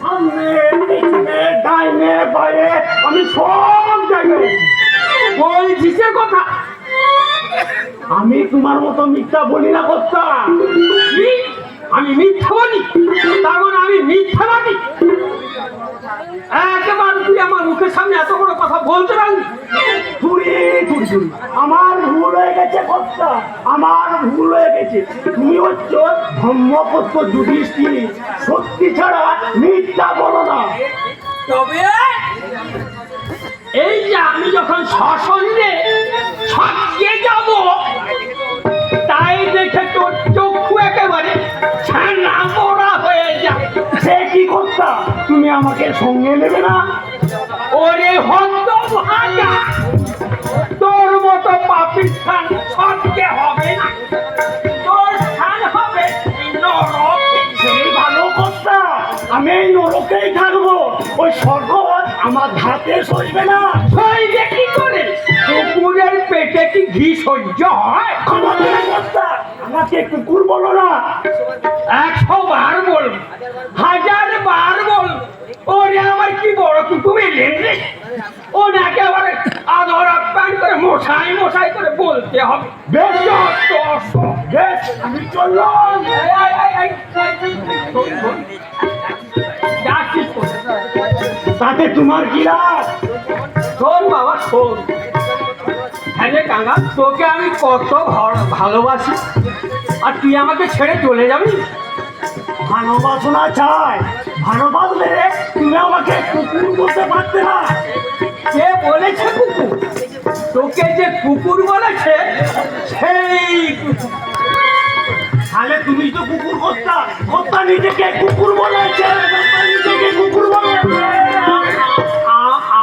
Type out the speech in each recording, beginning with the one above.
সামনে, পিছনে বাইরে, আমি সব জায়গায়। বলছি সে কথা। আমি তোমার মতো মিথ্যা বলি না, কর্তা। কি? আমি মিথ্যা বলি। তার মানে আমি মিথ্যাবাদী একবার তুই আমার মুখের সামনে এত বড় কথা বলতে পারবি? চুরি। আমার হয়ে গেছে কর্তা আমার ভুল হয়ে গেছে। তুমি হচ্ছ ব্রহ্মপুত্র যুধিষ্ঠির। সত্যি ছাড়া মিথ্যা বলো না। তবে এই যে আমি যখন সসন্নে ছটকে যাব তাই দেখে তোর চক্ষু একেবারে ছানা মোড়া হয়ে যায় সে কি কর্তা তুমি আমাকে সঙ্গে নেবে না? ওরে হত ভাগা মতো হবে না। তোর স্থান হবে সেই ভালো কর্তা আমি এই নরকেই থাকব। ওই স্বর্গ আমার ধাতে সইবে না। সই দেখি করে? কুকুরের পেটে কি ঘি সহ্য হয়? আমাকে কুকুর বলো না। একশো বার বল হাজার বার বল ওরে আমার কি বড় কুকুর এলেন রে ওনাকে আবার আদর আপ্যায়ন করে মশাই মশাই করে বলতে হবে বেশ। বেশ আমি চললাম? তাতে তোমার কি লাভ শোন বাবা শোন হ্যাঁ রে কাঙ্গা তোকে আমি কত ভালোবাসি আর তুই আমাকে ছেড়ে চলে যাবি ভালোবাসনা চাই তুমি আমাকে কুকুর বলতে পারতে না। বলেছে কুকুর। তোকে যে কুকুর বলেছে, সেই কুকুর। তাহলে তুমি তো কুকুর নিজেকে কুকুর বলেছে কুকুর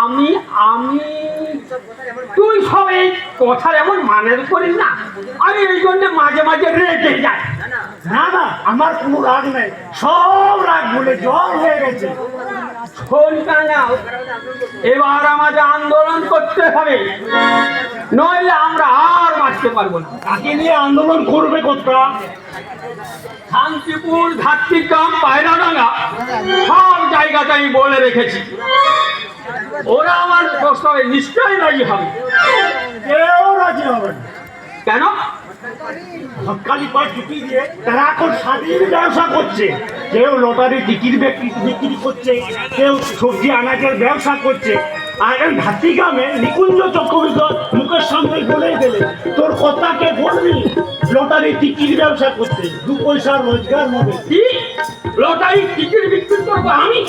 আমি আমি, তুই সব এই কথার এমন মানের করিস না। আমি এই জন্য মাঝে মাঝে রেগে যাই। না না আমার কোনো রাগ নেই। সব রাগ বলে জল হয়ে গেছে। এবার আমাদের আন্দোলন করতে হবে। নইলে আমরা আর বাঁচতে পারব না। কাকে নিয়ে আন্দোলন করবে কর্তা শান্তিপুর ধাত্রিকাম পায়রাডাঙ্গা। সব জায়গাতে আমি বলে রেখেছি। ওরা আমার প্রস্তাবে নিশ্চয়ই রাজি হবে। কেউ রাজি হবে কেন? করছে। করছে করছে। নিকুঞ্জ মুখের বলেই দিলে তোর কথাকে বলবি, লটারি টিকিট ব্যবসা করতে। দু পয়সা রোজগার হবে। লটারি টিকিট বিক্রি করব আমি?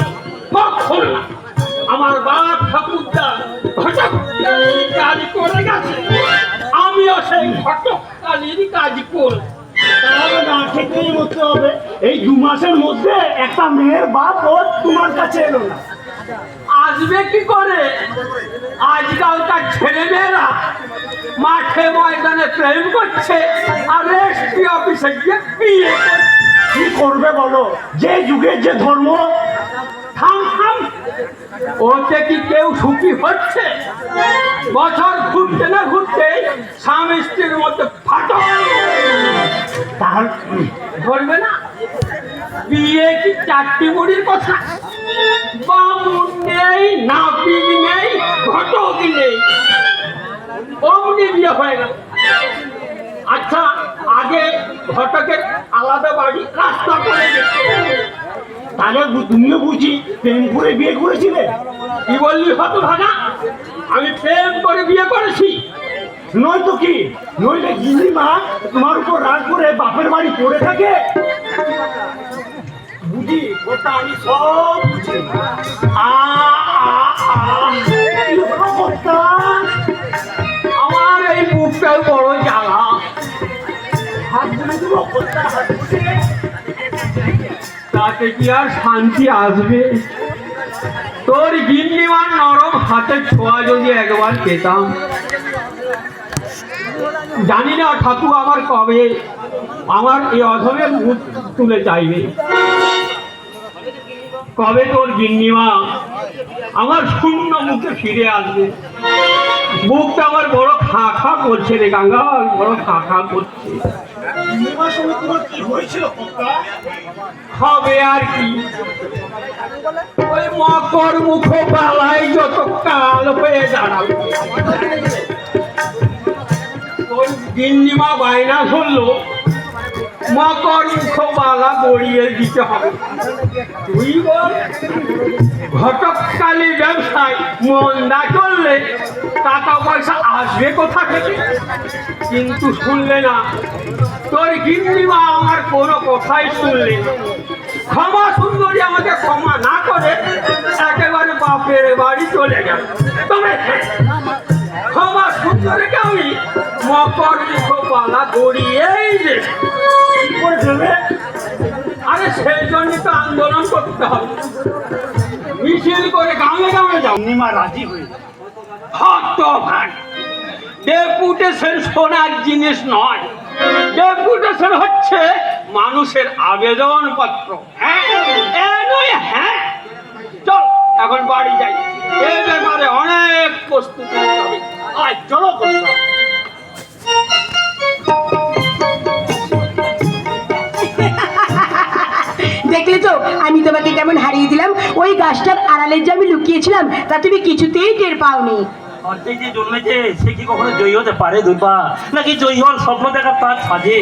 আমার বাপ ঠাকুরদা ঘটক করে গেছে। আমিও সেই ঘটক। কালির কাজ করব তাহলে না খেতেই মরতে হবে। এই দু মাসের মধ্যে একটা মেয়ের বাপ ও তোমার কাছে এলো না। আসবে কি করে? আজকালকার ছেলে মেয়েরা মাঠে ময়দানে প্রেম করছে আর রেস্ট্রি অফিসে গিয়ে বিয়ে কি করবে বলো? যে যুগের যে ধর্ম থাম থাম। ওতে কি কেউ সুখী হচ্ছে? বছর ঘুরতে না ঘুরতে স্বামী স্ত্রীর মধ্যে তাহলে ধরবে না। বিয়ে কি চারটি মুড়ির কথা? বামুন নেই নাপিত নেই ঘটক নেই। অমনি বিয়ে হয়ে গেল। আচ্ছা আগে ঘটকের আলাদা বাড়ি রাস্তা করে তাহলে তুমিও বুঝি প্রেম করে বিয়ে করেছিলে? কি বললি হত ভাগা আমি প্রেম করে বিয়ে করেছি। নয় তো কি? নইলে গিন্নি মা তোমার উপর রাগ করে বাপের বাড়ি পড়ে থাকে? বুঝি ওটা আমি সব বুঝি। হাত হাত তাতে কি আর শান্তি আসবে? তোর গিন্নিমার নরম হাতের ছোঁয়া যদি একবার পেতাম। জানি না ঠাকুর আমার কবে আমার এই অধমের মুখ তুলে চাইবে। কবে তোর গিন্নিমা? আমার শূন্য মুখে ফিরে আসবে। মুখটা আমার বড় খা খা করছে রে গাঙ্গাল বড় খা খা করছে হবে আর কি। ওই মকর মুখ পালাই যত কাল হয়ে ওই গিন্নিমা বায়না ধরলো, মকর মুখ বালা গড়িয়ে দিতে হবে। তুই বল ঘটককালী ব্যবসায় মন্দা করলে টাকা পয়সা আসবে কোথা থেকে? কিন্তু শুনলে না, তোর গিন্নিমা আমার কোনো কথাই শুনলে ক্ষমা সুন্দরী আমাকে ক্ষমা না করে একেবারে বাপের বাড়ি চলে গেল। তবে ক্ষমা সুন্দরীকে আমি মকর পালা গড়িয়েই আরে সেই জন্য তো আন্দোলন করতে হবে। মিছিল করে যাও। পূর্ণিমা রাজি হয়ে হত ভাগ। ডেপুটেশন সোনার জিনিস নয়। ডেপুটেশন হচ্ছে মানুষের আবেদন পত্র হ্যাঁ হ্যাঁ। চল এখন বাড়ি যাই। এ ব্যাপারে অনেক প্রস্তুতি হবে। চলো তোমাকে কেমন হারিয়ে দিলাম ওই গাছটার আড়ালে যে আমি লুকিয়েছিলাম তা তুমি কিছুতেই টের পাওনি। অর্ধেক যে জন্মেছে সে কি কখনো জয়ী হতে পারে দুর্বা? নাকি জয়ী হওয়ার স্বপ্ন দেখা তার সাজে?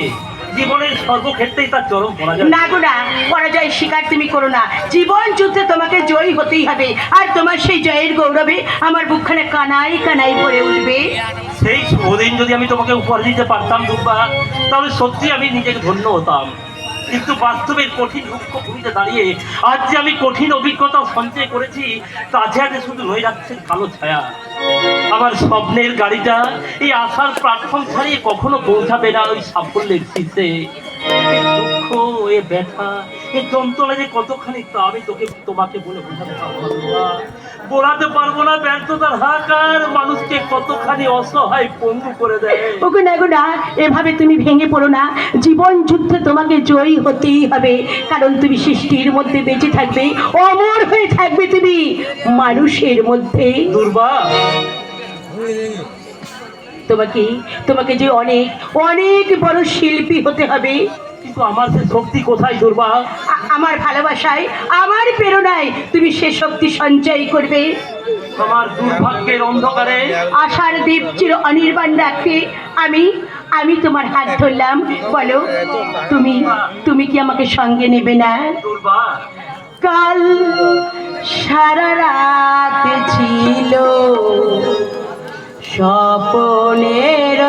জীবনের সর্বক্ষেত্রেই তার চরম পরাজয়। না গো না পরাজয় স্বীকার তুমি করো না। জীবন যুদ্ধে তোমাকে জয়ী হতেই হবে আর তোমার সেই জয়ের গৌরবে আমার বুকখানে কানাই কানাই পড়ে উঠবে। সেই শুভদিন যদি আমি তোমাকে উপহার দিতে পারতাম দুর্বা তাহলে সত্যি আমি নিজেকে ধন্য হতাম। কিন্তু বাস্তবের কঠিন দুঃখ ভূমিতে দাঁড়িয়ে আজ যে আমি কঠিন অভিজ্ঞতা সঞ্চয় করেছি, তা আজ শুধু রয়ে যাচ্ছে কালো ছায়া। আমার স্বপ্নের গাড়িটা এই আশার প্ল্যাটফর্ম ছাড়িয়ে কখনো পৌঁছাবে না ওই সাফল্যের এ দুঃখ, এ ব্যথা, এ যন্ত্রণা যে কতখানি তা আমি তোকে, তোমাকে বলে বোঝাতে পারব না। পারব না ব্যর্থতার হাকার মানুষকে কতখানি অসহায় পঙ্গু করে দেয়। ওগো না গো না এভাবে তুমি ভেঙে পড়ো না। জীবন যুদ্ধে তোমাকে জয়ী হতেই হবে। কারণ তুমি সৃষ্টির মধ্যে বেঁচে থাকবে অমর হয়ে থাকবে তুমি মানুষের মধ্যে। দুর্বা। তোমাকে তোমাকে যে অনেক অনেক বড় শিল্পী হতে হবে। কিন্তু আমার সে শক্তি কোথায় দুর্বা আমার ভালোবাসায় আমার প্রেরণায় তুমি সে শক্তি সঞ্চয় করবে। আমার দুর্ভাগ্যের অন্ধকারে আশার দ্বীপ চির অনির্বাণ রাখতে আমি আমি তোমার হাত ধরলাম। বলো তুমি তুমি কি আমাকে সঙ্গে নেবে না? কাল সারা রাত ছিল স্বপনের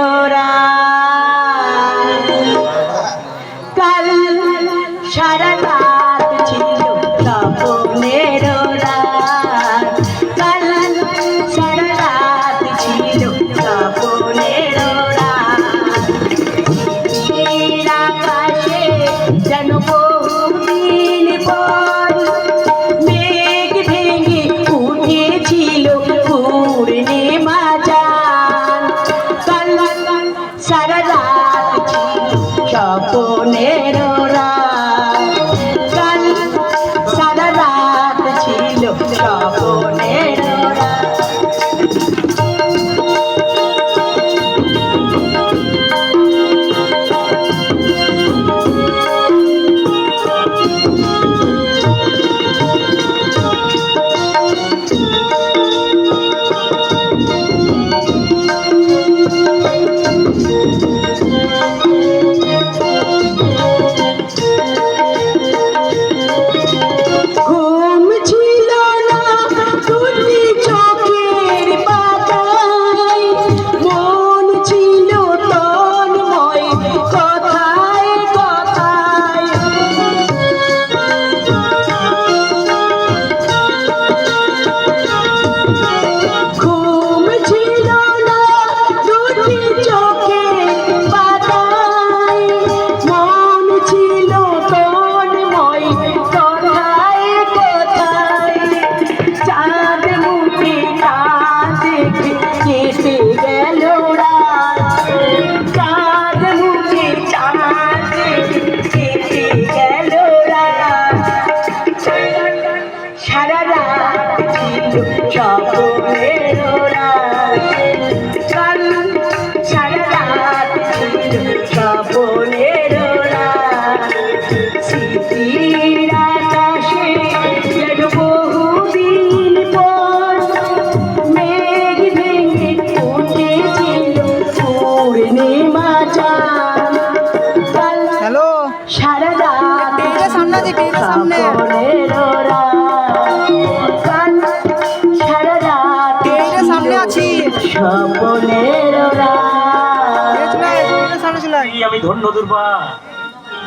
ধন্য দুর্বা।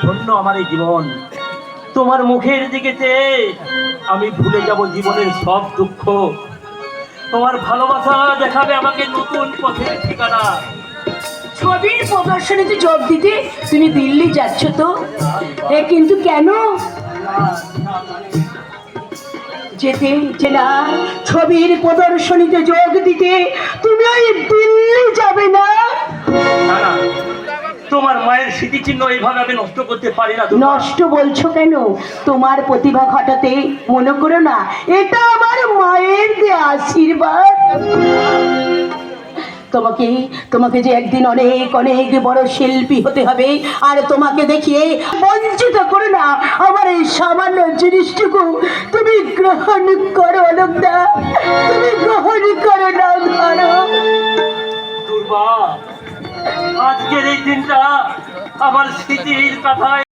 ধন্য আমার এই জীবন। তোমার মুখের দিকে আমি ভুলে যাব জীবনের সব দুঃখ। তোমার ভালোবাসা দেখাবে আমাকে নতুন পথের ঠিকানা। ছবির প্রদর্শনীতে যোগ দিতে তুমি দিল্লি যাচ্ছ তো? এ কিন্তু কেন? যেতে যে না ছবির প্রদর্শনীতে যোগ দিতে তুমি ওই দিল্লি যাবে না। তোমার মায়ের স্মৃতিচিহ্ন এইভাবে আমি নষ্ট করতে পারি না। নষ্ট বলছো কেন? তোমার প্রতিভা ঘটাতে মনে করো না? এটা আমার মায়ের দেয়া আশীর্বাদ। তোমাকে তোমাকে যে একদিন অনেক অনেক বড় শিল্পী হতে হবে আর তোমাকে দেখিয়ে বঞ্চিত করো না আমার এই সামান্য জিনিসটুকু। তুমি গ্রহণ করো অলোকদা তুমি গ্রহণ করো না ধরো। দুর্বা আজকের এই দিনটা আমার স্মৃতির কথায়